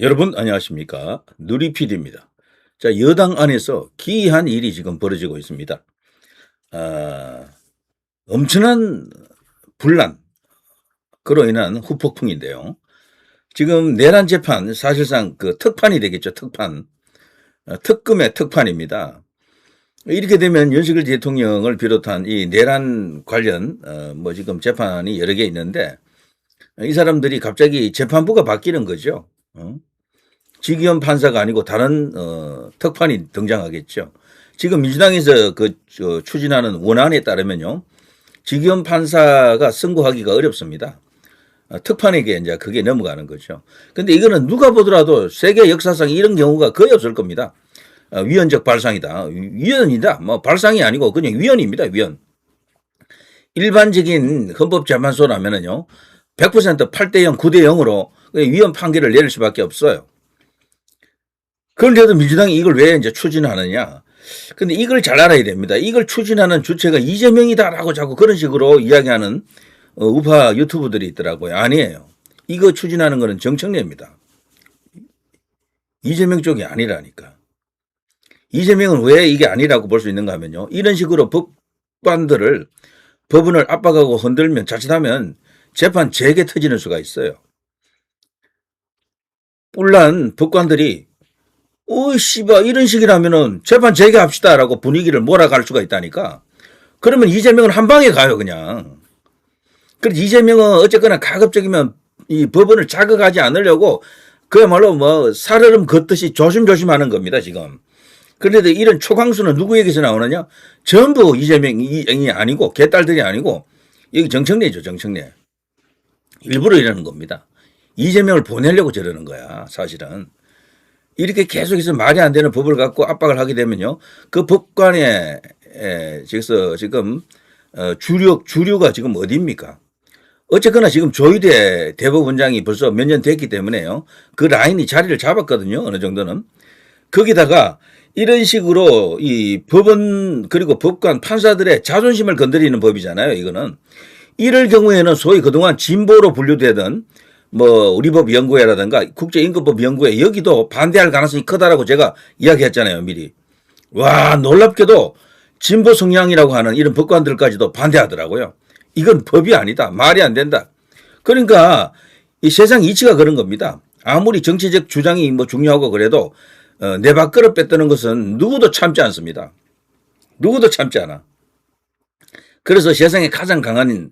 여러분 안녕하십니까 누리PD입니다. 자 여당 안에서 기이한 일이 지금 벌어지고 있습니다. 아, 엄청난 분란 그로 인한 후폭풍인데요. 지금 내란 재판 사실상 그 특판이 되겠죠 특판 어, 특금의 특판입니다. 이렇게 되면 윤석열 대통령을 비롯한 이 내란 관련 어, 뭐 지금 재판이 여러 개 있는데 이 사람들이 갑자기 재판부가 바뀌는 거죠. 어? 지기현 판사가 아니고 다른 어, 특판이 등장하겠죠. 지금 민주당에서 그 저, 추진하는 원안에 따르면요, 지기현 판사가 선고하기가 어렵습니다. 어, 특판에게 이제 그게 넘어가는 거죠. 근데 이거는 누가 보더라도 세계 역사상 이런 경우가 거의 없을 겁니다. 어, 위헌적 발상이다. 위헌이다. 뭐 발상이 아니고 그냥 위헌입니다. 위헌. 일반적인 헌법재판소라면은요, 100% 8대 0, 9대 0으로 위헌 판결을 내릴 수밖에 없어요. 그런데도 민주당이 이걸 왜 이제 추진하느냐. 근데 이걸 잘 알아야 됩니다. 이걸 추진하는 주체가 이재명이다라고 자꾸 그런 식으로 이야기하는 어, 우파 유튜브들이 있더라고요. 아니에요. 이거 추진하는 거는 정청래입니다. 이재명 쪽이 아니라니까. 이재명은 왜 이게 아니라고 볼 수 있는가 하면요. 이런 식으로 법관들을 법원을 압박하고 흔들면 자칫하면 재판 재개 터지는 수가 있어요. 뿔난 법관들이 씨발 이런 식이라면은 재판 재개합시다라고 분위기를 몰아갈 수가 있다니까. 그러면 이재명은 한 방에 가요 그냥. 그래서 이재명은 어쨌거나 가급적이면 이 법원을 자극하지 않으려고 그야말로 뭐 살얼음 걷듯이 조심조심하는 겁니다 지금. 그런데 이런 초강수는 누구에게서 나오느냐? 전부 이재명이 아니고 개딸들이 아니고 여기 정청래죠 정청래. 일부러 이러는 겁니다. 이재명을 보내려고 저러는 거야 사실은. 이렇게 계속해서 말이 안 되는 법을 갖고 압박을 하게 되면요. 그 법관의 에, 지금 어, 주력 주류가 지금 어디입니까? 어쨌거나 지금 조희대 대법원장이 벌써 몇 년 됐기 때문에요. 그 라인이 자리를 잡았거든요. 어느 정도는. 거기다가 이런 식으로 이 법원 그리고 법관 판사들의 자존심을 건드리는 법이잖아요. 이거는. 이럴 경우에는 소위 그동안 진보로 분류되던 뭐 우리법 연구회라든가 국제임금법 연구회 여기도 반대할 가능성이 크다라고 제가 이야기했잖아요 미리. 와 놀랍게도 진보 성향이라고 하는 이런 법관들까지도 반대하더라고요. 이건 법이 아니다. 말이 안 된다. 그러니까 이 세상 이치가 그런 겁니다. 아무리 정치적 주장이 뭐 중요하고 그래도 어, 내 밥그릇 뺏드는 것은 누구도 참지 않습니다. 누구도 참지 않아. 그래서 세상에 가장 강한 에,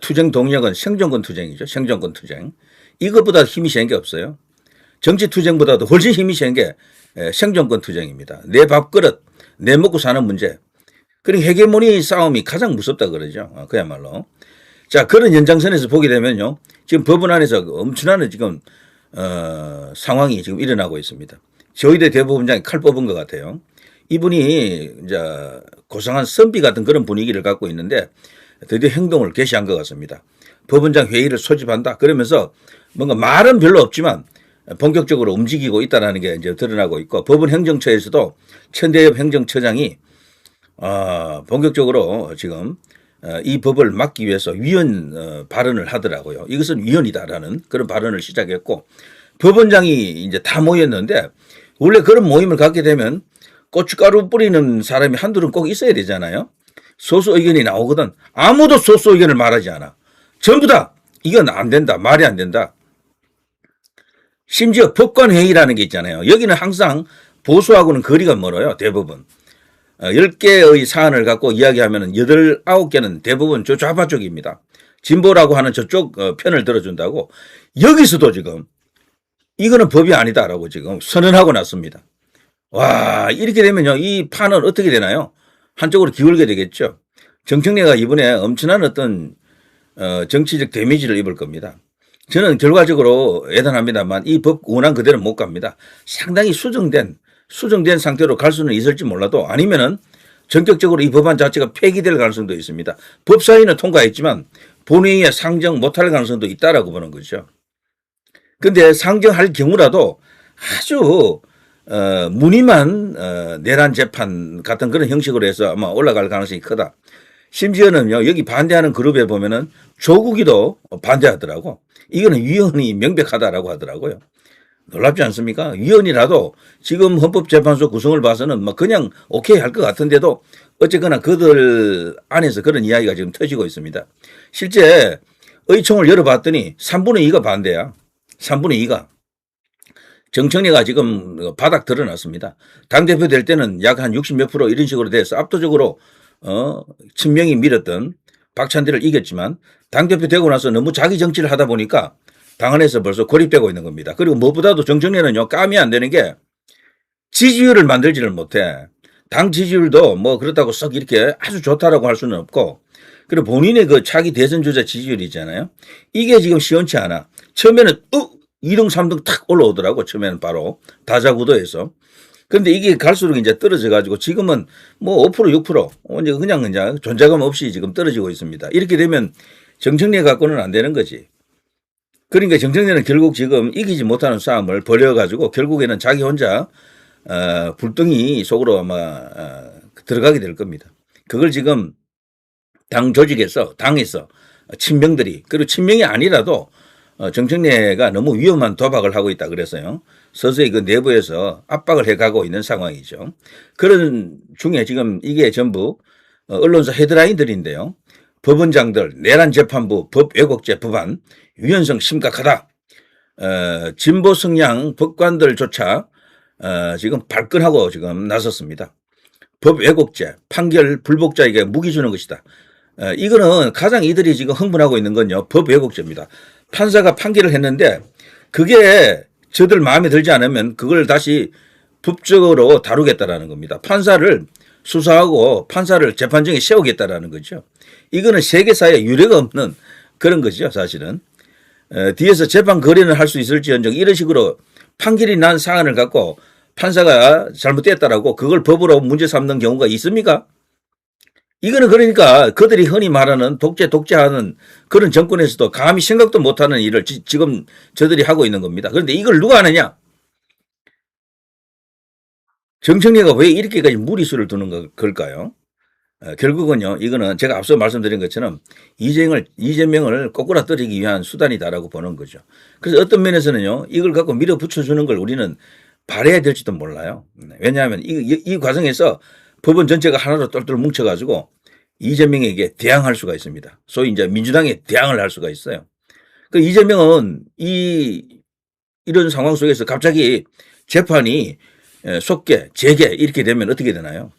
투쟁 동력은 생존권 투쟁이죠. 생존권 투쟁. 이것보다 힘이 센 게 없어요. 정치 투쟁보다도 훨씬 힘이 센 게 생존권 투쟁입니다. 내 밥그릇, 내 먹고 사는 문제. 그리고 헤게모니 싸움이 가장 무섭다 그러죠. 어, 그야말로. 자, 그런 연장선에서 보게 되면요. 지금 법원 안에서 엄청난 지금, 어, 상황이 지금 일어나고 있습니다. 저희대 대법원장이 칼 뽑은 것 같아요. 이분이 이제 고상한 선비 같은 그런 분위기를 갖고 있는데 드디어 행동을 개시한 것 같습니다. 법원장 회의를 소집한다. 그러면서 뭔가 말은 별로 없지만 본격적으로 움직이고 있다는 게 이제 드러나고 있고 법원 행정처에서도 천대엽 행정처장이 어, 본격적으로 지금 어, 이 법을 막기 위해서 위헌 어, 발언을 하더라고요. 이것은 위헌이다라는 그런 발언을 시작했고 법원장이 이제 다 모였는데 원래 그런 모임을 갖게 되면 고춧가루 뿌리는 사람이 한둘은 꼭 있어야 되잖아요. 소수 의견이 나오거든. 아무도 소수 의견을 말하지 않아. 전부 다 이건 안 된다. 말이 안 된다. 심지어 법관회의라는 게 있잖아요. 여기는 항상 보수하고는 거리가 멀어요. 대부분. 10개의 어, 사안을 갖고 이야기하면 8, 9개는 대부분 저 좌파 쪽입니다. 진보라고 하는 저쪽 어, 편을 들어준다고 여기서도 지금 이거는 법이 아니다라고 지금 선언하고 났습니다. 와, 이렇게 되면요. 이 판은 어떻게 되나요? 한쪽으로 기울게 되겠죠. 정청래가 이번에 엄청난 어떤 어, 정치적 데미지를 입을 겁니다. 저는 결과적으로 예단합니다만 이 법 원안 그대로 못 갑니다. 상당히 수정된 수정된 상태로 갈 수는 있을지 몰라도 아니면은 전격적으로 이 법안 자체가 폐기될 가능성도 있습니다. 법사위는 통과했지만 본회의에 상정 못할 가능성도 있다라고 보는 거죠. 근데 상정할 경우라도 아주 어, 무늬만 어, 내란 재판 같은 그런 형식으로 해서 아마 올라갈 가능성이 크다. 심지어는요 여기 반대하는 그룹에 보면은 조국이도 반대하더라고. 이거는 위헌이 명백하다라고 하더라고요. 놀랍지 않습니까? 위원이라도 지금 헌법재판소 구성을 봐서는 뭐 그냥 오케이 할 것 같은데도 어쨌거나 그들 안에서 그런 이야기가 지금 터지고 있습니다. 실제 의총을 열어봤더니 3분의 2가 반대야. 3분의 2가. 정청래가 지금 바닥 드러났습니다. 당대표 될 때는 약 한 60 몇 프로 이런 식으로 돼서 압도적으로 어, 친명이 밀었던 박찬대를 이겼지만 당대표 되고 나서 너무 자기 정치를 하다 보니까 당 안에서 벌써 고립되고 있는 겁니다. 그리고 무엇보다도 정청래는요, 까미 안 되는 게 지지율을 만들지를 못해. 당 지지율도 뭐 그렇다고 썩 이렇게 아주 좋다라고 할 수는 없고 그리고 본인의 그 차기 대선 주자 지지율이 있잖아요. 이게 지금 시원치 않아. 처음에는 어 2등 3등 탁 올라오더라고. 처음에는 바로 다자구도에서. 근데 이게 갈수록 이제 떨어져 가지고 지금은 뭐 5% 6% 이제 그냥 이제 존재감 없이 지금 떨어지고 있습니다. 이렇게 되면 정청래 갖고는 안 되는 거지. 그러니까 정청래는 결국 지금 이기지 못하는 싸움을 벌여 가지고 결국에는 자기 혼자 어, 불덩이 속으로 아마 어, 들어가게 될 겁니다. 그걸 지금 당 조직에서 당에서 친명들이 그리고 친명이 아니라도 어, 정청래가 너무 위험한 도박을 하고 있다 그래서요. 서서히 그 내부에서 압박을 해가고 있는 상황이죠. 그런 중에 지금 이게 전부 어, 언론사 헤드라인들인데요. 법원장들 내란 재판부 법 왜곡죄 법안 위헌성 심각하다. 어, 진보 성향 법관들조차 어, 지금 발끈하고 지금 나섰습니다. 법 왜곡죄 판결 불복자에게 무기 주는 것이다. 어, 이거는 가장 이들이 지금 흥분하고 있는 건요. 법 왜곡죄입니다. 판사가 판결을 했는데 그게 저들 마음에 들지 않으면 그걸 다시 법적으로 다루겠다라는 겁니다. 판사를 수사하고 판사를 재판정에 세우겠다라는 거죠. 이거는 세계사에 유례가 없는 그런 거죠, 사실은. 에, 뒤에서 재판 거래는 할 수 있을지언정 이런 식으로 판결이 난 사안을 갖고 판사가 잘못됐다라고 그걸 법으로 문제 삼는 경우가 있습니까? 이거는 그러니까 그들이 흔히 말하는 독재 독재하는 그런 정권에서도 감히 생각도 못하는 일을 지, 금 저들이 하고 있는 겁니다. 그런데 이걸 누가 하느냐? 정청래가 왜 이렇게까지 무리수를 두는 거- 걸까요? 어, 결국은요, 이거는 제가 앞서 말씀드린 것처럼 이재명을, 이재명을 꼬꾸라뜨리기 위한 수단이다라고 보는 거죠. 그래서 어떤 면에서는요, 이걸 갖고 밀어붙여주는 걸 우리는 바래야 될지도 몰라요. 네, 왜냐하면 이, 이, 이 과정에서 법원 전체가 하나로 똘똘 뭉쳐가지고 이재명에게 대항할 수가 있습니다. 소위 이제 민주당에 대항을 할 수가 있어요. 그 이재명은 이, 이런 상황 속에서 갑자기 재판이 에, 속개, 재개 이렇게 되면 어떻게 되나요?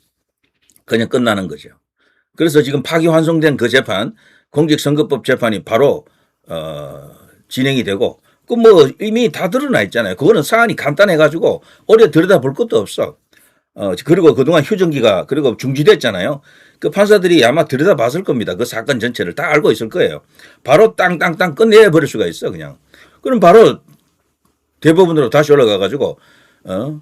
그냥 끝나는 거죠. 그래서 지금 파기환송된 그 재판, 공직선거법 재판이 바로 어, 진행이 되고 그 뭐 이미 다 드러나 있잖아요. 그거는 사안이 간단해가지고 오래 들여다볼 것도 없어. 어, 그리고 그동안 휴정기가 그리고 중지됐잖아요. 그 판사들이 아마 들여다봤을 겁니다. 그 사건 전체를 다 알고 있을 거예요. 바로 땅땅땅 끝내버릴 수가 있어, 그냥. 그럼 바로 대법원으로 다시 올라가 가지고, 어,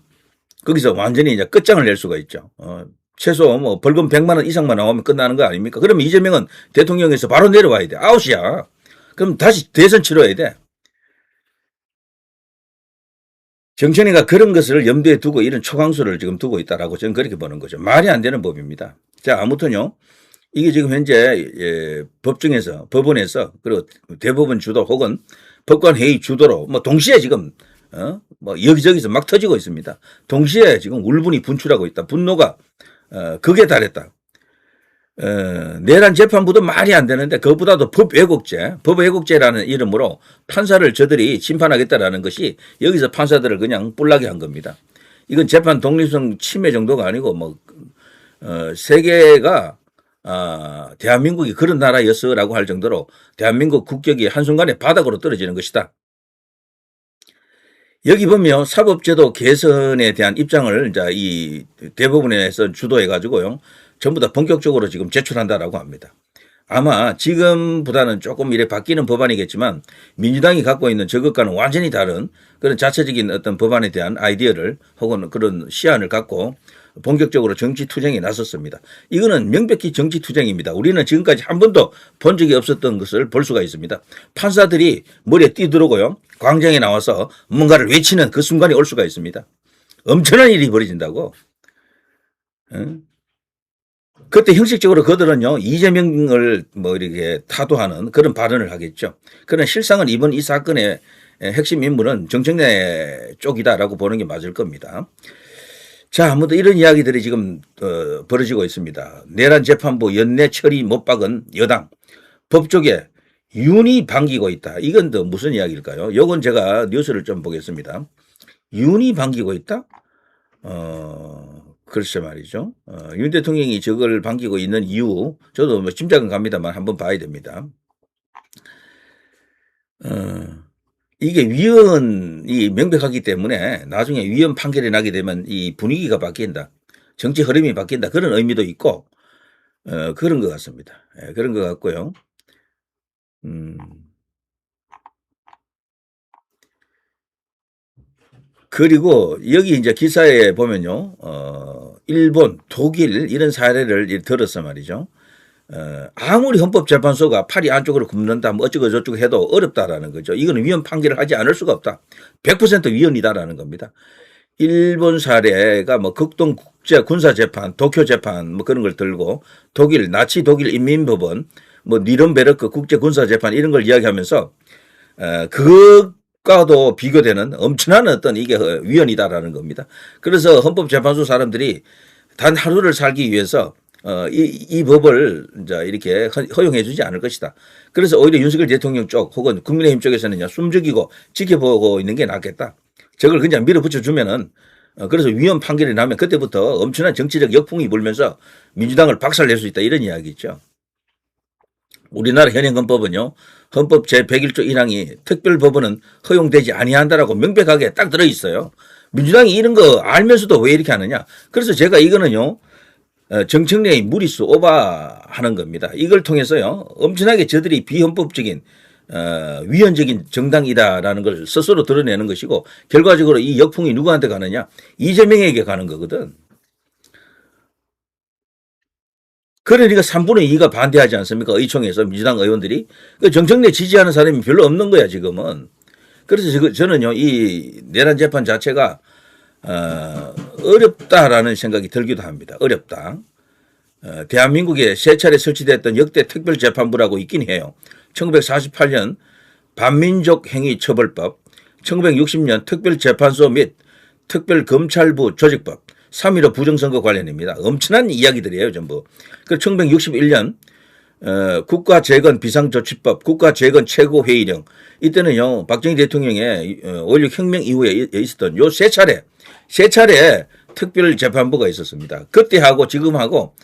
거기서 완전히 이제 끝장을 낼 수가 있죠. 어, 최소 뭐 벌금 100만 원 이상만 나오면 끝나는 거 아닙니까? 그러면 이재명은 대통령에서 바로 내려와야 돼. 아웃이야. 그럼 다시 대선 치러야 돼. 정천이가 그런 것을 염두에 두고 이런 초강수를 지금 두고 있다라고 저는 그렇게 보는 거죠. 말이 안 되는 법입니다. 자, 아무튼요. 이게 지금 현재 예, 법정에서 법원에서 그리고 대법원 주도 혹은 법관회의 주도로 뭐 동시에 지금 어? 뭐 여기저기서 막 터지고 있습니다. 동시에 지금 울분이 분출하고 있다. 분노가 어, 극에 달했다. 어, 내란 재판부도 말이 안 되는데 그것보다도 법 왜곡죄, 법 왜곡죄라는 이름으로 판사를 저들이 심판하겠다라는 것이 여기서 판사들을 그냥 뿔나게 한 겁니다. 이건 재판 독립성 침해 정도가 아니고 뭐 어, 세계가 아, 대한민국이 그런 나라였어라고 할 정도로 대한민국 국격이 한순간에 바닥으로 떨어지는 것이다. 여기 보면 사법제도 개선에 대한 입장을 이제 이 대법원에서 주도해 가지고요. 전부 다 본격적으로 지금 제출한다라고 합니다. 아마 지금보다는 조금 이래 바뀌는 법안이겠지만 민주당이 갖고 있는 저것과는 완전히 다른 그런 자체적인 어떤 법안에 대한 아이디어를 혹은 그런 시안을 갖고 본격적으로 정치 투쟁에 나섰습니다. 이거는 명백히 정치 투쟁입니다. 우리는 지금까지 한 번도 본 적이 없었던 것을 볼 수가 있습니다. 판사들이 머리에 뛰들어오고요. 광장에 나와서 뭔가를 외치는 그 순간이 올 수가 있습니다. 엄청난 일이 벌어진다고. 응? 그때 형식적으로 그들은요, 이재명을 뭐 이렇게 타도하는 그런 발언을 하겠죠. 그러나 실상은 이번 이 사건의 예, 핵심 인물은 정청래 쪽이다라고 보는 게 맞을 겁니다. 자, 아무튼 이런 이야기들이 지금 어, 벌어지고 있습니다. 내란 재판부 연내 처리 못 박은 여당 법조계 윤이 반기고 있다. 이건 또 무슨 이야기일까요? 요건 제가 뉴스를 좀 보겠습니다. 윤이 반기고 있다? 어, 글쎄 말이죠. 어, 윤 대통령이 저걸 반기고 있는 이유, 저도 뭐 짐작은 갑니다만 한번 봐야 됩니다. 어, 이게 위헌이 명백하기 때문에 나중에 위헌 판결이 나게 되면 이 분위기가 바뀐다. 정치 흐름이 바뀐다. 그런 의미도 있고, 어, 그런 것 같습니다. 예, 그런 것 같고요. 음. 그리고 여기 이제 기사에 보면요, 어, 일본, 독일 이런 사례를 들어서 말이죠. 어, 아무리 헌법재판소가 팔이 안쪽으로 굽는다, 뭐 어쩌고 저쩌고 해도 어렵다라는 거죠. 이거는 위헌 판결을 하지 않을 수가 없다. 100% 위헌이다라는 겁니다. 일본 사례가 뭐 극동 국제 군사 재판, 도쿄 재판 뭐 그런 걸 들고 독일 나치 독일 인민법원, 뭐 니른베르크 국제 군사 재판 이런 걸 이야기하면서 어, 그것 과도 비교되는 엄청난 어떤 이게 위헌이다라는 겁니다. 그래서 헌법재판소 사람들이 단 하루를 살기 위해서 어, 이, 이 법을 이제 이렇게 허- 허용해 주지 않을 것이다. 그래서 오히려 윤석열 대통령 쪽 혹은 국민의힘 쪽에서는요, 숨죽이고 지켜보고 있는 게 낫겠다. 저걸 그냥 밀어붙여 주면은 어, 그래서 위헌 판결이 나면 그때부터 엄청난 정치적 역풍이 불면서 민주당을 박살낼 수 있다. 이런 이야기 있죠. 우리나라 현행 헌법은요, 헌법 제101조 1항이 특별법원은 허용되지 아니한다라고 명백하게 딱 들어 있어요. 민주당이 이런 거 알면서도 왜 이렇게 하느냐? 그래서 제가 이거는요, 어, 정청래의 무리수 오바하는 겁니다. 이걸 통해서요, 엄청나게 저들이 비헌법적인 어, 위헌적인 정당이다라는 걸 스스로 드러내는 것이고 결과적으로 이 역풍이 누구한테 가느냐? 이재명에게 가는 거거든. 그러니까 3분의 2가 반대하지 않습니까? 의총에서 민주당 의원들이. 그 정청래 지지하는 사람이 별로 없는 거야, 지금은. 그래서 저- 저는요, 이 내란 재판 자체가, 어, 어렵다라는 생각이 들기도 합니다. 어렵다. 어, 대한민국에 세 차례 설치됐던 역대 특별재판부라고 있긴 해요. 1948년 반민족 행위 처벌법, 1960년 특별재판소 및 특별검찰부 조직법, 3.15 부정선거 관련입니다. 엄청난 이야기들이에요, 전부. 그 1961년 어, 국가재건 비상조치법, 국가재건 최고회의령 이때는요 박정희 대통령의 어, 5.16 혁명 이후에 이- 있었던 요 세 차례 세 차례 특별재판부가 있었습니다. 그때하고 지금하고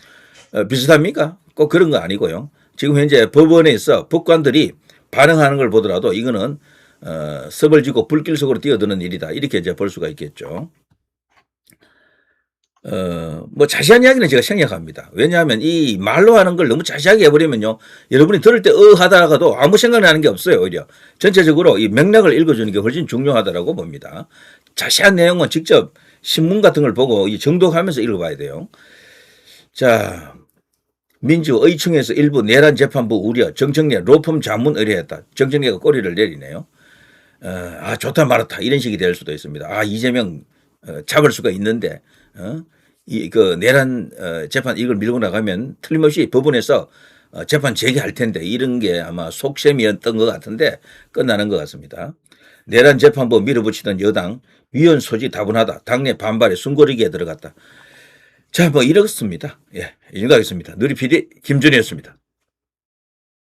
어, 비슷합니까? 꼭 그런 거 아니고요. 지금 현재 법원에서 법관들이 반응하는 걸 보더라도 이거는 어, 섭을 지고 불길 속으로 뛰어드는 일이다. 이렇게 이제 볼 수가 있겠죠. 어, 뭐 자세한 이야기는 제가 생략합니다. 왜냐하면 이 말로 하는 걸 너무 자세하게 해버리면요. 여러분이 들을 때 어 하다가도 아무 생각나는 게 없어요. 오히려. 전체적으로 이 맥락을 읽어주는 게 훨씬 중요하다라고 봅니다. 자세한 내용은 직접 신문 같은 걸 보고 이 정독하면서 읽어봐야 돼요. 자, 민주 의총에서 일부 내란 재판부 우려 정청래 로펌 자문 의뢰했다. 정청래가 꼬리를 내리네요. 어, 아 좋다 말았다 이런 식이 될 수도 있습니다. 아 이재명 어, 잡을 수가 있는데 어? 이그 내란 어, 재판 이걸 밀고 나가면 틀림없이 법원에서 어, 재판 재개할 텐데 이런 게 아마 속셈이었던 것 같은데 끝나는 것 같습니다. 내란 재판부 밀어붙이던 여당 위헌 소지 다분하다. 당내 반발에 숨고르기에 들어갔다. 자, 뭐 이렇습니다. 예, 이 정도 하겠습니다. 누리 PD 김준이었습니다.